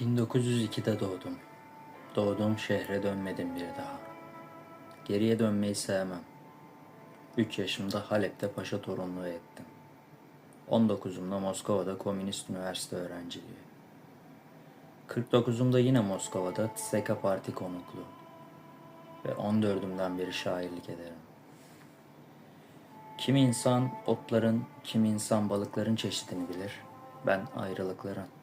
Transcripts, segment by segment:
1902'de doğdum. Doğduğum şehre dönmedim bir daha. Geriye dönmeyi sevmem. 3 yaşımda Halep'te paşa torunluğu ettim. 19'umda Moskova'da Komünist Üniversite öğrenciliği. 49'umda yine Moskova'da Tseka Parti konukluğu. Ve 14'ümden beri şairlik ederim. Kimi insan otların, kimi insan balıkların çeşidini bilir. Ben ayrılıkların.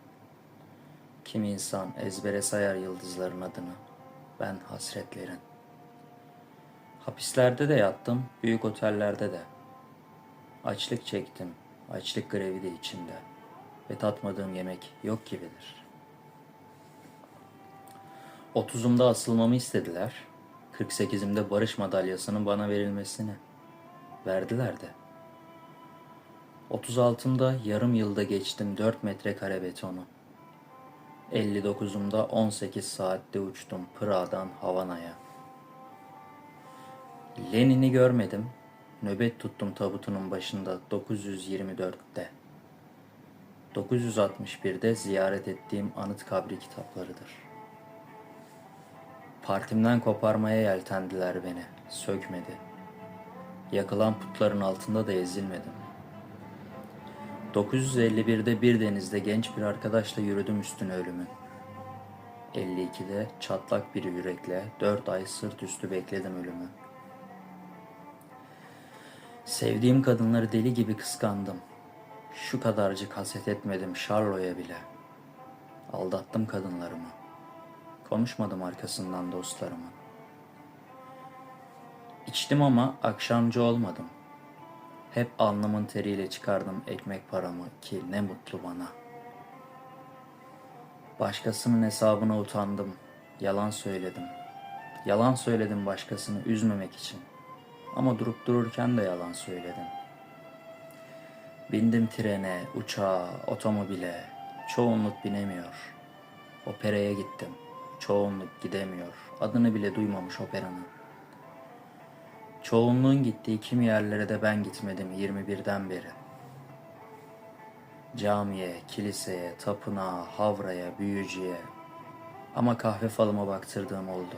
Kimi insan ezbere sayar yıldızların adını. Ben hasretlerin. Hapislerde de yattım, büyük otellerde de. Açlık çektim, açlık grevi de içinde. Ve tatmadığım yemek yok gibidir. Otuzumda asılmamı istediler. 48'imde barış madalyasının bana verilmesini. Verdiler de. 36'mda yarım yılda geçtim 4 metrekare betonu. 59'umda 18 saatte uçtum Pıra'dan Havana'ya. Lenin'i görmedim. Nöbet tuttum tabutunun başında 924'te. 961'de ziyaret ettiğim anıt kabri kitaplarıdır. Partimden koparmaya yeltendiler beni. Sökmedi. Yakılan putların altında da ezilmedim. 951'de bir denizde genç bir arkadaşla yürüdüm üstüne ölümün. 52'de çatlak bir yürekle 4 ay sırt üstü bekledim ölümü. Sevdiğim kadınları deli gibi kıskandım. Şu kadarcık haset etmedim Charlo'ya bile. Aldattım kadınlarımı. Konuşmadım arkasından dostlarımın. İçtim ama akşamcı olmadım. Hep alnımın teriyle çıkardım ekmek paramı ki ne mutlu bana. Başkasının hesabına utandım. Yalan söyledim. Yalan söyledim başkasını üzmemek için. Ama durup dururken de yalan söyledim. Bindim trene, uçağa, otomobile. Çoğunluk binemiyor. Operaya gittim. Çoğunluk gidemiyor. Adını bile duymamış operanın. Çoğunluğun gittiği kimi yerlere de ben gitmedim 21'den beri. Camiye, kiliseye, tapınağa, havraya, büyücüye ama kahve falıma baktırdığım oldu.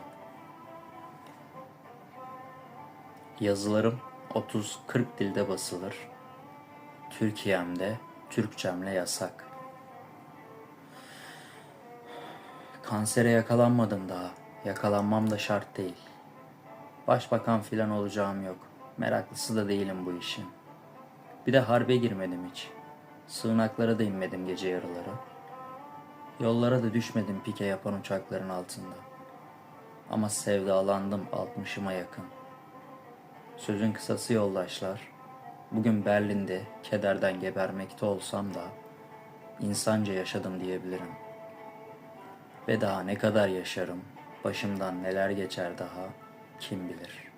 Yazılarım 30-40 dilde basılır. Türkiye'mde Türkçemle yasak. Kansere yakalanmadım daha. Yakalanmam da şart değil. Başbakan filan olacağım yok. Meraklısı da değilim bu işin. Bir de harbe girmedim hiç. Sığınaklara da inmedim gece yarıları. Yollara da düşmedim pike yapan uçakların altında. Ama sevdalandım altmışıma yakın. Sözün kısası yoldaşlar. Bugün Berlin'de kederden gebermekte olsam da insanca yaşadım diyebilirim. Ve daha ne kadar yaşarım, başımdan neler geçer daha kim bilir.''